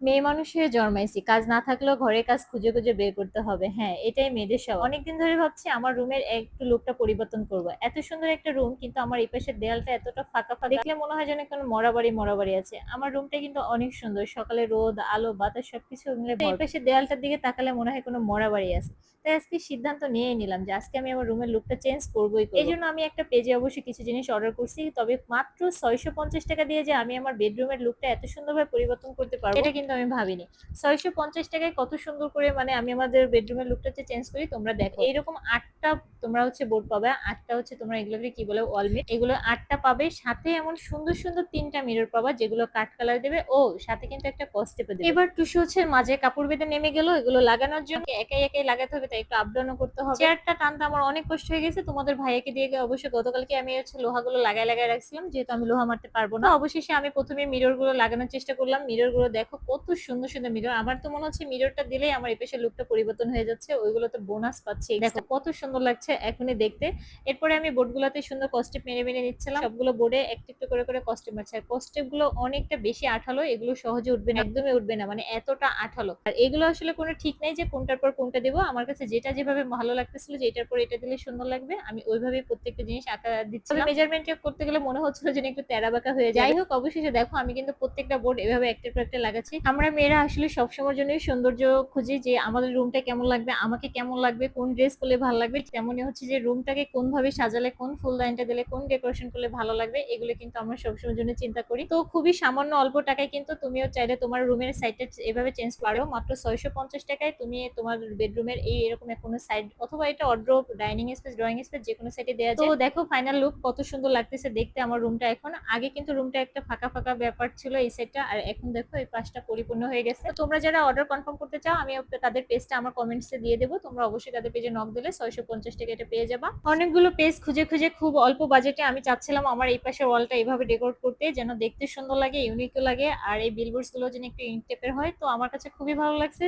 মেয়ে মানুষ হয়ে জন্মাইছি। কাজ না থাকলেও ঘরে কাজ খুঁজে খুঁজে বের করতে হবে। হ্যাঁ এটাই মেয়েদের সব অনেকদিন ধরে ভাবছি আমার রুমের একটু লুকটা পরিবর্তন করব। এত সুন্দর একটা রুম, কিন্তু আমার এই পাশের দেয়ালটা এতটা ফাঁকা ফাঁকা। দেখলে মনে হয় যেন কোনো মরাবাড়ি মরাবাড়ি আছে। আমার রুমটা কিন্তু অনেক সুন্দর। সকালে রোদ, আলো, বাতাস সবকিছু মিলে। এই পাশের দেয়ালটার দিকে তাকালে মনে হয় কোনো মরাবাড়ি আছে। তাই আজকে সিদ্ধান্ত নিয়েই নিলাম যে আজকে আমি আমার রুমের লুকটা চেঞ্জ করবোই এই জন্য আমি একটা পেজে অবশ্যই কিছু জিনিস অর্ডার করছি। তবে মাত্র ছয়শো পঞ্চাশ টাকা দিয়ে যে আমি আমার বেডরুমের লুকটা এত সুন্দরভাবে পরিবর্তন করতে পারব, এটা কিন্তু আমি ভাবিনি। ছয়শো পঞ্চাশ টাকায় কত সুন্দর করে মানে আমি আমাদের বেডরুমের লুকটা হচ্ছে চেঞ্জ করি তোমরা দেখো। এইরকম আটটা তোমরা হচ্ছে বোর্ড পাবে আটটা হচ্ছে তোমরা এগুলোকে কি বলে ওয়ালমেট এগুলো আটটা পাবে। সাথে এমন সুন্দর সুন্দর তিনটা মিরর পাবা যেগুলো কাঠ কালার দেবে। ও সাথে কিন্তু একটা কস্টেপে দেবে। এবার টুসু হচ্ছে মাঝে কাপড় বেঁধে নেমে গেল এগুলো লাগানোর জন্য একাই একাই লাগাতে হবে তাই একটু আপডাউনও করতে হবে। চেয়ারটা টানতে আমার অনেক কষ্ট হয়ে গেছে তোমাদের ভাইয়াকে দিয়ে অবশ্যই গতকালকে আমি হচ্ছে লোহাগুলো লাগাই লাগাই রাখছিলাম যেহেতু আমি লোহা মারতে পারব না। অবশেষে আমি প্রথমে মিররগুলো লাগানোর চেষ্টা করলাম। মিররগুলো দেখো কত সুন্দর সুন্দর মিরর আমার তো মনে হচ্ছে মিররটা দিলেই আমার এই পাশে লুকটা পরিবর্তন হয়ে যাচ্ছে ওইগুলো তো বোনাস পাচ্ছে। দেখো। কত সুন্দর লাগছে এখনই দেখতে। এরপরে আমি বোর্ড গুলোতে সুন্দর কস্টেপ মেরে মেরে নিচ্ছিলাম। সবগুলো বোর্ডে একটু একটু করে করে কস্টেপ মারছে আর কস্টেপগুলো অনেকটা বেশি আঠালো এগুলো সহজে উঠবে না একদমই উঠবে না মানে এতটা আঠালো। আর এগুলো আসলে কোনো ঠিক নাই যে কোনটার পর কোনটা দেবো। আমার কাছে যেটা যেভাবে ভালো লাগতেছিল যে এটার পর এটা দিলে সুন্দর লাগবে আমি ওইভাবেই প্রত্যেকটা জিনিস আঁকা দিচ্ছি মেজারমেন্ট করতে গেলে মনে হচ্ছিল যে একটু তেরা বাঁকা হয়ে যায় যাই হোক অবশেষে দেখো আমি কিন্তু প্রত্যেকটা বোর্ড এভাবে একটার পর একটা লাগাচ্ছি। আমরা মেয়েরা আসলে সবসময়ের জন্যই সৌন্দর্য খুঁজি যে আমাদের রুমটা কেমন লাগবে আমাকে কেমন লাগবে কোন ড্রেস করলে ভালো লাগবে তেমনই হচ্ছে যে রুমটাকে কোন ভাবে সাজালে কোন ফুল লাইনটা দিলে কোন ডেকোরেশন করলে ভালো লাগবে এগুলো কিন্তু আমরা সবসময়ের জন্য চিন্তা করি। তো খুবই সামান্য অল্প টাকায় কিন্তু তুমিও চাইলে তোমার রুমের সাইডটা এভাবে চেঞ্জ পারো মাত্র ছয়শো পঞ্চাশ টাকায় তুমি তোমার বেডরুমের এই এরকম কোনো সাইড অথবা এটা অড্রপ ডাইনিং স্পেস ড্রয়িং স্পেস যে কোনো সাইডে দেওয়া যায় তো দেখো ফাইনাল লুক কত সুন্দর লাগতেছে দেখতে আমার রুমটা এখন। আগে কিন্তু রুমটা একটা ফাঁকা ফাঁকা ব্যাপার ছিল এই সাইডটা আর এখন দেখো এই পাশটা পরিপূর্ণ হয়ে গেছে। তোমরা যারা অর্ডার কনফার্ম করতে চাও, আমি তাদের পেজটা আমার কমেন্টসে দিয়ে দেবো। তোমরা অবশ্যই তাদের পেজে নক দিলে ছয়শো পঞ্চাশ টাকা এটা পেয়ে যাবা। অনেকগুলো পেজ খুঁজে খুঁজে খুব অল্প বাজেটে আমি চাচ্ছিলাম আমার এই পাশের ওয়ালটা এইভাবে ডেকোরেট করতে, যেন দেখতে সুন্দর লাগে ইউনিকও লাগে। আর এই বিলবোর্ডসগুলো যেন একটু ইনটেপের হয়, তো আমার কাছে খুবই ভালো লাগছে।